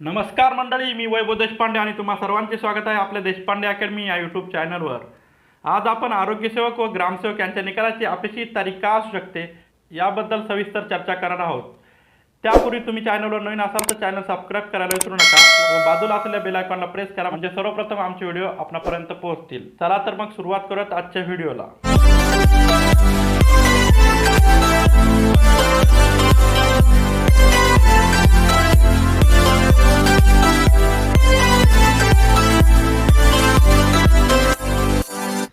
नमस्कार मंडळी मी वैभव देशपांडे आणि तुम्हा सर्वांचे स्वागत आहे आपल्या देशपांडे अकॅडमी या यूट्यूब चॅनलवर आज आपण आरोग्यसेवक व ग्रामसेवक यांच्या निकालाची अपेक्षित तारीख का असू शकते याबद्दल सविस्तर चर्चा करणार आहोत. त्यापूर्वी तुम्ही चॅनलवर नवीन असाल तर चॅनल सबस्क्राईब करायला विसरू नका व बाजूला असलेल्या बेल आयकॉनला प्रेस करा म्हणजे सर्वप्रथम आमचे व्हिडिओ आपणापर्यंत पोहोचतील. चला तर मग सुरुवात करूयात आजच्या व्हिडिओला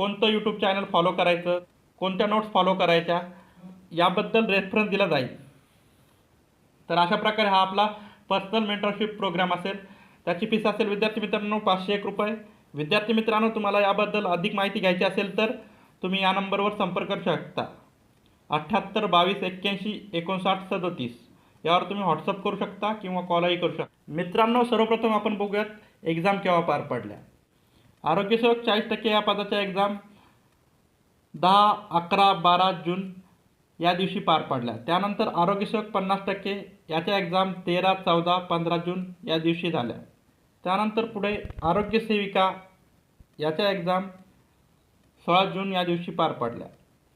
कोणतं यूट्यूब चॅनल फॉलो करायचं कोणत्या नोट्स फॉलो करायच्या याबद्दल रेफरन्स दिला जाईल. तर अशा प्रकारे हा आपला पर्सनल मेंटरशिप प्रोग्राम असेल. त्याची फीस असेल विद्यार्थी मित्रांनो पाचशे एक रुपये. विद्यार्थी मित्रांनो तुम्हाला याबद्दल अधिक माहिती घ्यायची असेल तर तुम्ही या नंबरवर संपर्क करू शकता. अठ्ठ्याहत्तर बावीस एक्क्याऐंशी एकोणसाठ सदोतीस. यावर तुम्ही व्हॉट्सअप करू शकता किंवा कॉलही करू शकता. मित्रांनो सर्वप्रथम आपण बघूयात एक्झाम केव्हा पार पडल्या? आरोग्यसेवक चाळीस टक्के या पदाच्या एक्झाम दहा अकरा बारा जून या दिवशी पार पडल्या. त्यानंतर आरोग्यसेवक पन्नास टक्के याच्या एक्झाम तेरा चौदा पंधरा जून या दिवशी झाल्या. त्यानंतर पुढे आरोग्यसेविका याच्या एक्झाम सोळा जून या दिवशी पार पडल्या.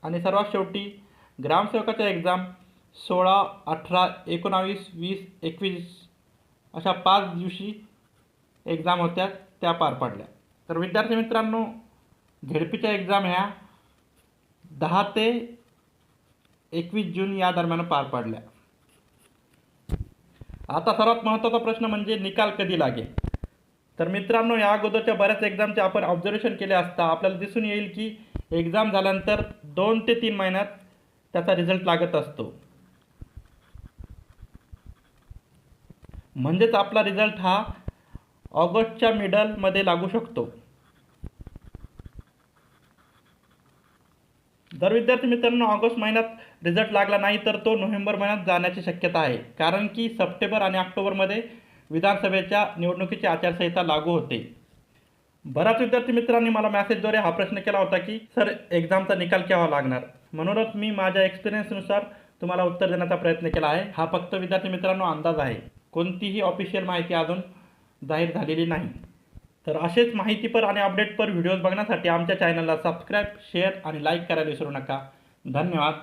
आणि सर्वात शेवटी ग्रामसेवकाच्या एक्झाम सोळा अठरा एकोणावीस वीस एकवीस अशा पाच दिवशी एक्झाम होत्या त्या पार पडल्या. तर विद्यार्थी मित्रांनो झेडपीच्या एक्झाम ह्या दहा ते एकवीस जून या दरम्यान पार पडल्या. आता सर्वात महत्त्वाचा प्रश्न म्हणजे निकाल कधी लागेल? तर मित्रांनो या अगोदरच्या बऱ्याच एक्झामचे आपण ऑब्झर्वेशन केले असता आपल्याला दिसून येईल की एक्झाम झाल्यानंतर दोन ते तीन महिन्यात त्याचा रिझल्ट लागत असतो. म्हणजेच आपला रिझल्ट हा ऑगस्टच्या मिडलमध्ये लागू शकतो. जर विद्यार्थी मित्रांनो ऑगस्ट महिन्यात रिझल्ट लागला नाही तर तो नोव्हेंबर महिन्यात जाण्याची शक्यता आहे. कारण की सप्टेंबर आणि ऑक्टोबरमध्ये विधानसभेच्या निवडणुकीची आचारसंहिता लागू होते. बऱ्याच विद्यार्थी मित्रांनी मला मॅसेजद्वारे हा प्रश्न केला होता की सर एक्झामचा निकाल केव्हा लागणार? म्हणूनच मी माझ्या एक्सपिरियन्सनुसार तुम्हाला उत्तर देण्याचा प्रयत्न केला आहे. हा फक्त विद्यार्थी मित्रांनो अंदाज आहे. कोणतीही ऑफिशियल माहिती अजून जाहीर झालेली नाही. तर असेच माहितीपर आणि अपडेटपर व्हिडिओज बघण्यासाठी आमच्या चॅनलला सबस्क्राईब शेअर आणि लाईक करायला विसरू नका. धन्यवाद.